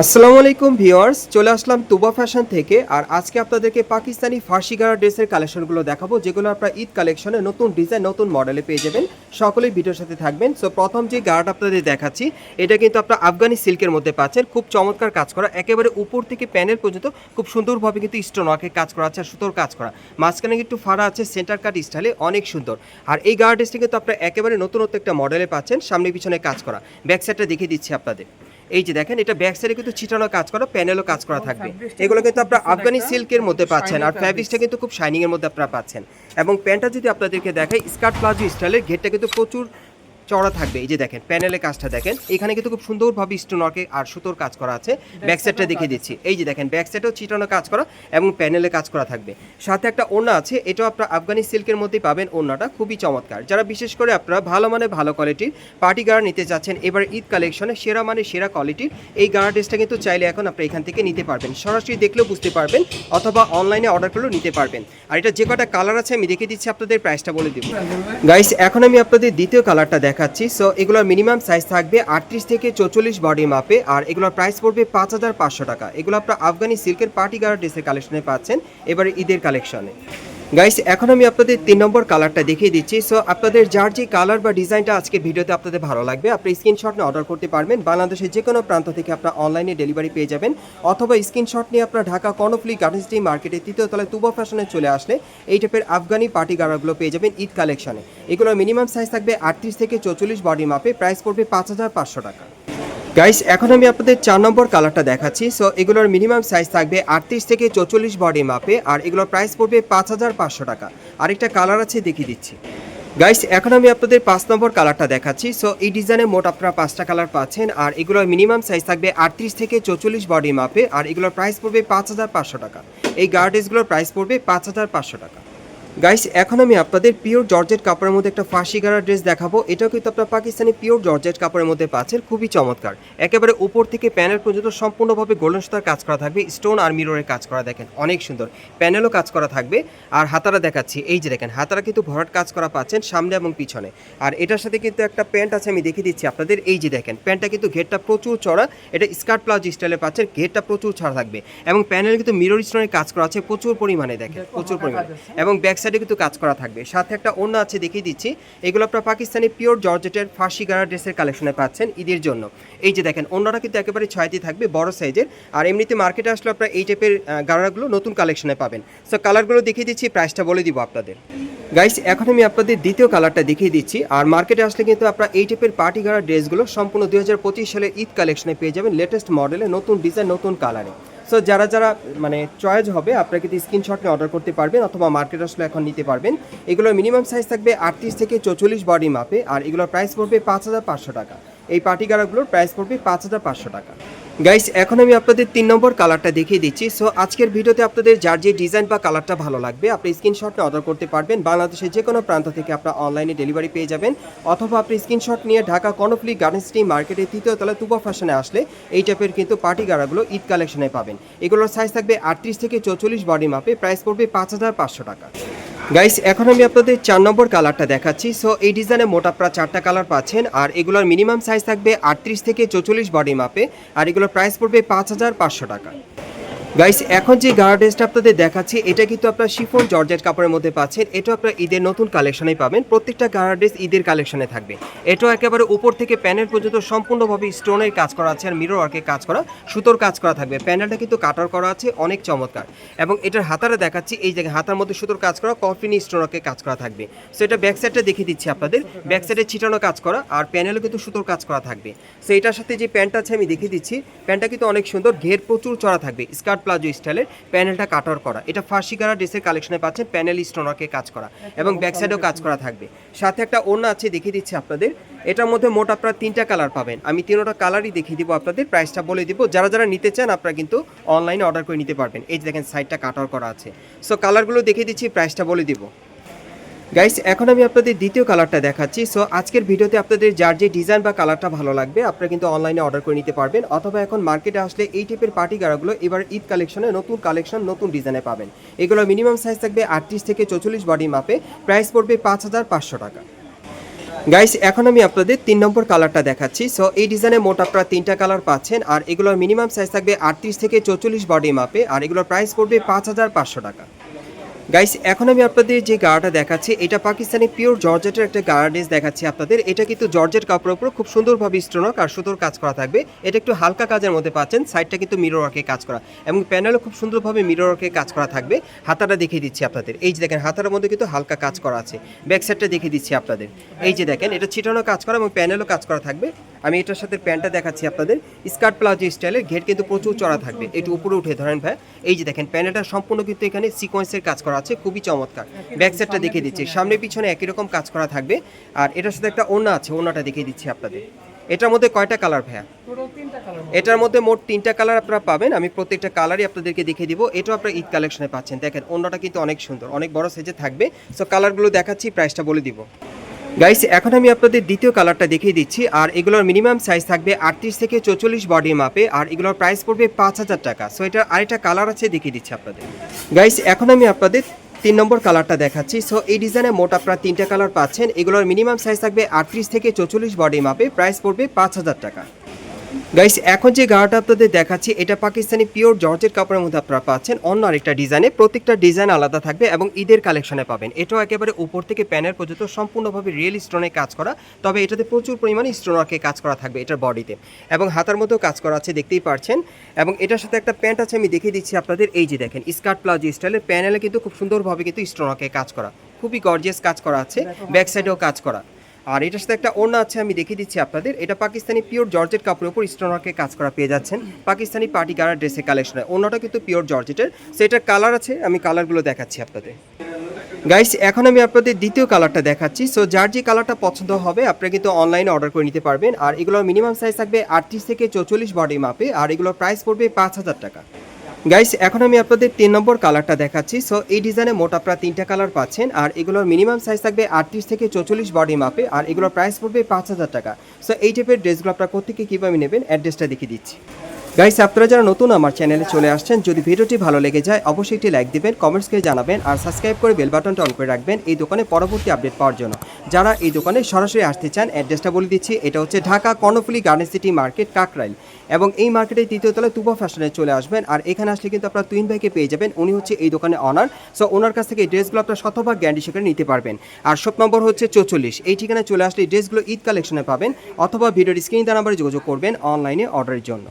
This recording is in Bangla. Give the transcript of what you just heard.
আসসালামু আলাইকুম ভিউয়ার্স, চলে আসলাম তুবা ফ্যাশন থেকে, আর আজকে আপনাদেরকে পাকিস্তানি ফার্সি গাড়া ড্রেসের কালেকশনগুলো দেখাবো, যেগুলো আপনারা ঈদ কালেকশনে নতুন ডিজাইন, নতুন মডেলে পেয়ে যাবেন। সকলেই ভিডিওর সাথে থাকবেন। সো প্রথম যে গাড়াটা আপনাদের দেখাচ্ছি, এটা কিন্তু আপনার আফগানি সিল্কের মধ্যে পাচ্ছেন। খুব চমৎকার কাজ করা, একেবারে উপর থেকে প্যানেল পর্যন্ত খুব সুন্দরভাবে কিন্তু স্টোন ওয়ার্কের কাজ করা আছে আর সুতোর কাজ করা। মাঝখানে একটু ফাড়া আছে সেন্টার কাট স্টাইলে অনেক সুন্দর। আর এই গাড়া ড্রেসটি কিন্তু আপনার একেবারে নতুনত্ব একটা মডেলে পাচ্ছেন, সামনে পিছনে কাজ করা। ব্যাক সাইডটা দেখিয়ে দিচ্ছি আপনাদের। এই যে দেখেন এটা ব্যাক সাইডে কিন্তু ছিটানো কাজ করা প্যানেলও কাজ করা থাকবে। এগুলো কিন্তু আপনারা আফগানি সিল্কের মধ্যে পাচ্ছেন আর ফ্যাব্রিক্সটা কিন্তু খুব শাইনিং এর মধ্যে আপনারা পাচ্ছেন। এবং প্যান্টটা যদি আপনাদেরকে দেখাই স্কার্ট প্লাজো স্টাইলের ঘেরটা কিন্তু প্রচুর চড়া থাকবে। এই যে দেখেন প্যানেলের কাজটা দেখেন। এখানে কিন্তু খুব সুন্দরভাবে স্টোন ওয়ার্কে আর সুতোর কাজ করা আছে। ব্যাক সাইডটা দেখিয়ে দিচ্ছি। এই যে দেখেন ব্যাক সাইডেও ছিটানো কাজ করা এবং প্যানেলে কাজ করা থাকবে। সাথে একটা ওড়না আছে এটাও আপনারা আফগানি সিল্কের মধ্যেই পাবেন ওড়নাটা। খুবই চমৎকার। যারা বিশেষ করে আপনারা ভালো মানে ভালো কোয়ালিটির পার্টি গাড়া নিতে যাচ্ছেন এবার ঈদ কালেকশনে সেরা মানে সেরা কোয়ালিটির এই গাড়া ড্রেসটা কিন্তু চাইলে এখন আপনি এখান থেকে নিতে পারবেন। সরাসরি দেখলেও বুঝতে পারবেন অথবা অনলাইনে অর্ডার করলেও নিতে পারবেন। আর এটা যে কটা কালার আছে আমি দেখে দিচ্ছি আপনাদের প্রাইসটা বলে দিব। গাইস এখন আমি আপনাদের দ্বিতীয় কালারটা দেখাচ্ছি। সো এগুলোর মিনিমাম সাইজ থাকবে আটত্রিশ থেকে চৌচল্লিশ বডি মাপে আর এগুলোর প্রাইস পড়বে পাঁচ হাজার পাঁচশো টাকা। এগুলো আপনার আফগানি সিল্কের পার্টি গার্ড ড্রেসের কালেকশনে পাচ্ছেন। এবারে ঈদের কালেকশনে গাইস এখন আমি আপনাদের তিন নম্বর কালারটা দেখিয়ে দিচ্ছি। সো আপনাদের যার যে কালার বা ডিজাইনটা আজকে ভিডিওতে আপনাদের ভালো লাগবে, আপনি স্ক্রিনশট নিয়ে অর্ডার করতে পারবেন। বাংলাদেশের যে কোনো প্রান্ত থেকে আপনার অনলাইনে ডেলিভারি পেয়ে যাবেন। অথবা স্ক্রিনশট নিয়ে আপনার ঢাকা কর্ণফুলি গার্ডেন্স ডি মার্কেটে তৃতীয় তলায় তুবা ফ্যাশনে চলে আসলে এই টাইপের আফগানি পার্টি গাড়াগুলো পেয়ে যাবেন ঈদ কালেকশনে এগুলোর মিনিমাম সাইজ থাকবে আটত্রিশ থেকে চৌচল্লিশ বডি মাপে প্রাইস পড়বে পাঁচ হাজার পাঁচশো টাকা। গাইস এখন আমি আপনাদের চার নম্বর কালারটা দেখাচ্ছি। সো এগুলোর মিনিমাম সাইজ থাকবে আটত্রিশ থেকে চৌচল্লিশ বডি মাপে আর এগুলোর প্রাইস পড়বে পাঁচ হাজার পাঁচশো টাকা। আরেকটা কালার আছে, দেখিয়ে দিচ্ছি। গাইস এখন আমি আপনাদের পাঁচ নম্বর কালারটা দেখাচ্ছি। সো এই ডিজাইনে মোট আপনারা পাঁচটা কালার পাচ্ছেন, আর এগুলোর মিনিমাম সাইজ থাকবে আটত্রিশ থেকে চৌচল্লিশ বডি মাপে আর এগুলোর প্রাইস পড়বে পাঁচ হাজার পাঁচশো টাকা। এই গার্ডেসগুলোর প্রাইস পড়বে পাঁচ হাজার পাঁচশো টাকা। গাইস এখন আমি আপনাদের পিওর জর্জেট কাপড়ের মধ্যে একটা ফাঁসি গাড়া ড্রেস দেখাবো। এটাও কিন্তু আপনার পাকিস্তানি পিওর জর্জেট কাপড়ের মধ্যে পাচ্ছেন। খুবই চমৎকার। একেবারে উপর থেকে প্যানেল পর্যন্ত সম্পূর্ণভাবে গোল্ডেন সুতার কাজ করা থাকবে। স্টোন আর মিররের কাজ করা দেখেন অনেক সুন্দর। প্যানেলও কাজ করা থাকবে। আর হাতারা দেখাচ্ছি এই যে দেখেন হাতারা কিন্তু ভরাট কাজ করা পাচ্ছেন সামনে এবং পিছনে। আর এটার সাথে কিন্তু একটা প্যান্ট আছে আমি দেখিয়ে দিচ্ছি আপনাদের। এই যে দেখেন প্যান্টটা কিন্তু ঘেরটা প্রচুর চড়া। এটা স্কার্ট প্লাউজ স্টাইলে পাচ্ছেন ঘেরটা প্রচুর ছাড়া থাকবে। এবং প্যানেল কিন্তু মিরর স্টোনের কাজ করা আছে প্রচুর পরিমাণে দেখেন প্রচুর পরিমাণে। এবং ব্যাক সাইডে কিন্তু কাজ করা থাকবে। সাথে একটা অন্য আছে দেখিয়ে দিচ্ছি। এগুলো আপনার পাকিস্তানি পিওর জর্জেটের ফার্সি গাড়া ড্রেসের কালেকশনে পাচ্ছেন ঈদের জন্য। এই যে দেখেন, অন্যরা কিন্তু একেবারে ছয়টি থাকবে, বড় সাইজের। আর এমনিতে মার্কেটে আসলে আপনার এই টাইপের গাড়াগুলো নতুন কালেকশনে পাবেন। সো কালারগুলো দেখিয়ে দিচ্ছি প্রাইসটা বলে দিব আপনাদের। গাইস এখন আমি আপনাদের দ্বিতীয় কালারটা দেখিয়ে দিচ্ছি। আর মার্কেটে আসলে কিন্তু আপনারা এই টাইপের পার্টি গাড়া ড্রেসগুলো সম্পূর্ণ দুই হাজার পঁচিশ সালের ঈদ কালেকশনে পেয়ে যাবেন লেটেস্ট মডেলে নতুন ডিজাইন নতুন কালারে সো যারা যারা মানে চয়েস হবে, আপনারা কিন্তু স্ক্রিনশট নিয়ে অর্ডার করতে পারবেন অথবা মার্কেট আসলে এখন নিতে পারবেন। এগুলোর মিনিমাম সাইজ থাকবে আটত্রিশ থেকে চৌচল্লিশ বডি মাপে আর এগুলোর প্রাইস পড়বে পাঁচ হাজার পাঁচশো টাকা। এই পার্টি গাড়াগুলোর প্রাইস পড়বে পাঁচ হাজার পাঁচশো টাকা। গাইস এখন আমি আপনাদের তিন নম্বর কালারটা দেখিয়ে দিচ্ছি। সো আজকের ভিডিওতে আপনাদের যার যে ডিজাইন বা কালারটা ভালো লাগবে, আপনি স্ক্রিনশট নিয়ে অর্ডার করতে পারবেন। বাংলাদেশের যে কোনো প্রান্ত থেকে আপনার অনলাইনে ডেলিভারি পেয়ে যাবেন। অথবা আপনি স্ক্রিনশট নিয়ে ঢাকা কর্ণফুলি গার্ডেন্স টি মার্কেটে তৃতীয় তলায় তুবা ফ্যাশনে আসলে, এই টাইপের কিন্তু পার্টি গাড়াগুলো ঈদ কালেকশনে পাবেন। এগুলোর সাইজ থাকবে আটত্রিশ থেকে চৌচল্লিশ বডি মাপে প্রাইস পড়বে পাঁচ হাজার পাঁচশো টাকা। গাইস এখন আমি আপনাদের চার নম্বর কালারটা দেখাচ্ছি। সো এই ডিজাইনে মোটা আপনারা চারটা কালার পাচ্ছেন, আর এগুলোর মিনিমাম সাইজ থাকবে আটত্রিশ থেকে চৌচল্লিশ বডি মাপে আর এগুলোর প্রাইস পড়বে পাঁচ হাজার পাঁচশো টাকা। গাইস এখন যে গার্ড ড্রেসটা আপনাদের দেখাচ্ছি, এটা কিন্তু আপনার শিফন জর্জেট কাপড়ের মধ্যে পাচ্ছেন। এটা আপনার ঈদের নতুন কালেকশনে পাবেন। প্রত্যেকটা গার্ড ড্রেস ঈদের কালেকশনে থাকবে। এটাও একেবারে উপর থেকে প্যানেল পর্যন্ত সম্পূর্ণভাবে স্টোনের কাজ করা আছে আর মিরর ওয়ার্কের কাজ করা, সুতোর কাজ করা থাকবে। প্যানেলটা কিন্তু কাটার করা আছে, অনেক চমৎকার। এবং এটার হাতারা দেখাচ্ছি, এই জায়গায় হাতার মধ্যে সুতোর কাজ করা কফিনি স্টোন ওয়ার্কের কাজ করা থাকবে। সো এটা ব্যাক সাইডটা দেখিয়ে দিচ্ছি আপনাদের। ব্যাক সাইডে ছিটানো কাজ করা, আর প্যানেলও কিন্তু সুতোর কাজ করা থাকবে। সো এটার সাথে যে প্যান্টটা আছে, আমি দেখিয়ে দিচ্ছি। প্যান্টটা কিন্তু অনেক সুন্দর, ঘের প্রচুর চড়া থাকবে। স্কার্ট প্লাজো স্টাইলের প্যানেলটা কাটার করা। এটা ফার্সি কারা ড্রেসের কালেকশনে পাচ্ছেন প্যানেল স্টোনারকে কাজ করা। এবং ব্যাক সাইডেও কাজ করা থাকবে। সাথে একটা ওড়না আছে দেখিয়ে দিচ্ছি আপনাদের। এটার মধ্যে মোট আপনারা তিনটা কালার পাবেন। আমি তিনটা কালারই দেখিয়ে দিব আপনাদের প্রাইসটা বলে দিব। যারা যারা নিতে চান আপনারা কিন্তু অনলাইনে অর্ডার করে নিতে পারবেন। এই যে দেখেন সাইডটা কাটার করা আছে। সো কালারগুলো দেখিয়ে দিচ্ছি প্রাইসটা বলে দিব। গাইস এখন আমি আপনাদের দ্বিতীয় কালারটা দেখাচ্ছি। সো আজকের ভিডিওতে আপনাদের যার যে ডিজাইন বা কালারটা ভালো লাগবে, আপনারা কিন্তু অনলাইনে অর্ডার করে নিতে পারবেন। অথবা এখন মার্কেটে আসলে এই টাইপের পার্টি গাড়াগুলো এবার ঈদ কালেকশনে নতুন কালেকশন নতুন ডিজাইনে পাবেন। এগুলো মিনিমাম সাইজ থাকবে আটত্রিশ থেকে চৌচল্লিশ বডি মাপে প্রাইস পড়বে পাঁচ হাজার পাঁচশো টাকা। গাইস এখন আমি আপনাদের তিন নম্বর কালারটা দেখাচ্ছি। সো এই ডিজাইনে মোট আপনারা তিনটা কালার পাচ্ছেন, আর এগুলোর মিনিমাম সাইজ থাকবে আটত্রিশ থেকে চৌচল্লিশ বডি মাপে আর এগুলোর প্রাইস পড়বে পাঁচ হাজার পাঁচশো টাকা। গাইস এখন আমি আপনাদের যে গাড়াটা দেখাচ্ছি, এটা পাকিস্তানি পিওর জর্জেটের একটা গাড়া ড্রেস দেখাচ্ছি আপনাদের। এটা কিন্তু জর্জেট কাপড়ের উপর খুব সুন্দরভাবে স্টোনক আর সুন্দর কাজ করা থাকবে। এটা একটু হালকা কাজের মধ্যে পাচ্ছেন সাইডটা কিন্তু মিরর ওয়ার্কে কাজ করা। এবং প্যানেলও খুব সুন্দরভাবে মিরর ওয়ার্কে কাজ করা থাকবে। হাতাটা দেখিয়ে দিচ্ছি আপনাদের। এই যে দেখেন, হাতার মধ্যে কিন্তু হালকা কাজ করা আছে। ব্যাক সাইডটা দেখিয়ে দিচ্ছি আপনাদের। এই যে দেখেন, এটা ছিটানো কাজ করা এবং প্যানেলও কাজ করা থাকবে। আমি এটার সাথে প্যান্টটা দেখাচ্ছি আপনাদের। স্কার্ট প্লাজো স্টাইলের ঘের কিন্তু প্রচুর চড়া থাকবে। একটু উপরে উঠে ধরেন ভাই। এই যে দেখেন প্যানেলটা সম্পূর্ণ কিন্তু এখানে সিকোয়েন্সের কাজ করা আছে খুবই চমৎকার। ব্যাক সাইডটা দেখিয়ে দিচ্ছি। সামনে পিছনে একই রকম কাজ করা থাকবে। আর এটার সাথে একটা ওড়না আছে ওড়নাটা দেখিয়ে দিচ্ছি আপনাদের। এটার মধ্যে কয়টা কালার ভাইয়া? এটার মধ্যে মোট তিনটা কালার আপনারা পাবেন। আমি প্রত্যেকটা কালারই আপনাদেরকে দেখিয়ে দিব। এটাও আপনারা ঈদ কালেকশনে পাচ্ছেন। দেখেন অন্যটা কিন্তু অনেক সুন্দর অনেক বড় সাইজে থাকবে। সো কালারগুলো দেখাচ্ছি প্রাইসটা বলে দিব। গাইস এখন আমি আপনাদের দ্বিতীয় কালারটা দেখিয়ে দিচ্ছি, আর এগুলোর মিনিমাম সাইজ থাকবে আটত্রিশ থেকে চৌচল্লিশ বডি মাপে আর এগুলোর প্রাইস পড়বে পাঁচ হাজার টাকা। সো এটার আরেকটা কালার আছে, দেখিয়ে দিচ্ছি আপনাদের। গাইস এখন আমি আপনাদের তিন নম্বর কালারটা দেখাচ্ছি। সো এই ডিজাইনে মোট আপনারা তিনটা কালার পাচ্ছেন। এগুলোর মিনিমাম সাইজ থাকবে আটত্রিশ থেকে চৌচল্লিশ বডি মাপে প্রাইস পড়বে পাঁচ হাজার টাকা। গাইস এখন যে গাড়াটা আপনাদের দেখাচ্ছি এটা পাকিস্তানি পিওর জর্জের কাপড়ের মধ্যে আপনারা পাচ্ছেন। অন্য আরেকটা ডিজাইনে প্রত্যেকটা ডিজাইন আলাদা থাকবে এবং ঈদের কালেকশনে পাবেন। এটাও একেবারে উপর থেকে প্যানের পর্যন্ত সম্পূর্ণভাবে রিয়েল স্টোনে কাজ করা তবে এটাতে প্রচুর পরিমাণে স্টোনারকে কাজ করা থাকবে এটার বডিতে। এবং হাতার মধ্যেও কাজ করা আছে দেখতেই পারছেন। এবং এটার সাথে একটা প্যান্ট আছে আমি দেখিয়ে দিচ্ছি আপনাদের। এই যে দেখেন স্কার্ট প্লাজো স্টাইলের প্যানেলে কিন্তু খুব সুন্দরভাবে কিন্তু স্টোনারকে কাজ করা। খুবই গর্জিয়াস কাজ করা আছে ব্যাক সাইডেও কাজ করা। আর এটার সাথে একটা ওড়না আছে, আমি দেখিয়ে দিচ্ছি আপনাদের। এটা পাকিস্তানি পিওর জর্জেট কাপড়ের উপর স্টোনারকে কাজ করা পেয়ে যাচ্ছেন। পাকিস্তানি পার্টি গাড়া ড্রেসের কালেকশনে। ওড়নাটা কিন্তু পিওর জর্জেটের। সো এটার কালার আছে, আমি কালারগুলো দেখাচ্ছি আপনাদের। গাইস এখন আমি আপনাদের দ্বিতীয় কালারটা দেখাচ্ছি। সো যার যে কালারটা পছন্দ হবে, আপনারা কিন্তু অনলাইনে অর্ডার করে নিতে পারবেন। আর এগুলোর মিনিমাম সাইজ থাকবে আটত্রিশ থেকে চৌচল্লিশ বডি মাপে আর এগুলোর প্রাইস পড়বে পাঁচ হাজার টাকা। গাইস এখন আমি আপনাদের তিন নম্বর কালারটা দেখাচ্ছি। সো এই ডিজাইনে মোট আপনারা তিনটা কালার পাচ্ছেন, আর এগুলোর মিনিমাম সাইজ থাকবে আটত্রিশ থেকে চৌচল্লিশ বডি মাপে আর এগুলোর প্রাইস পড়বে পাঁচ হাজার টাকা। সো এই টাইপের ড্রেসগুলো আপনারা কোথেকে কীভাবে নেবেন অ্যাড্রেসটা দেখিয়ে দিচ্ছি। গাইস আপনারা যারা নতুন আমার চ্যানেলে চলে আসছেন, যদি ভিডিওটি ভালো লেগে যায়, অবশ্যই একটি লাইক দিবেন কমেন্টস করে জানাবেন, আর সাবস্ক্রাইব করে বেল বাটনটা অন করে রাখবেন এই দোকানে পরবর্তী আপডেট পাওয়ার জন্য। যারা এই দোকানে সরাসরি আসতে চান অ্যাড্রেসটা বলে দিচ্ছি, এটা হচ্ছে Dhaka Karnaphuli garden city market Kakrail. এবং এই মার্কেটের তৃতীয় তলায় তুবা ফ্যাশনে চলে আসবেন, আর এখানে আসলে কিন্তু আপনারা তুইন ভাইকে পেয়ে যাবেন, উনি হচ্ছে এই দোকানে অনার সো ওনার কাছ থেকে এই ড্রেসগুলো আপনার শতভাগ গ্যান্ডি সেখানে নিতে পারবেন। আর শপ নম্বর হচ্ছে চৌচল্লিশ। এই ঠিকানায় চলে আসলে ড্রেসগুলো ঈদ কালেকশনে পাবেন, অথবা ভিডিওর স্ক্রিন নাম্বারে যোগাযোগ করবেন অনলাইনে অর্ডারের জন্য।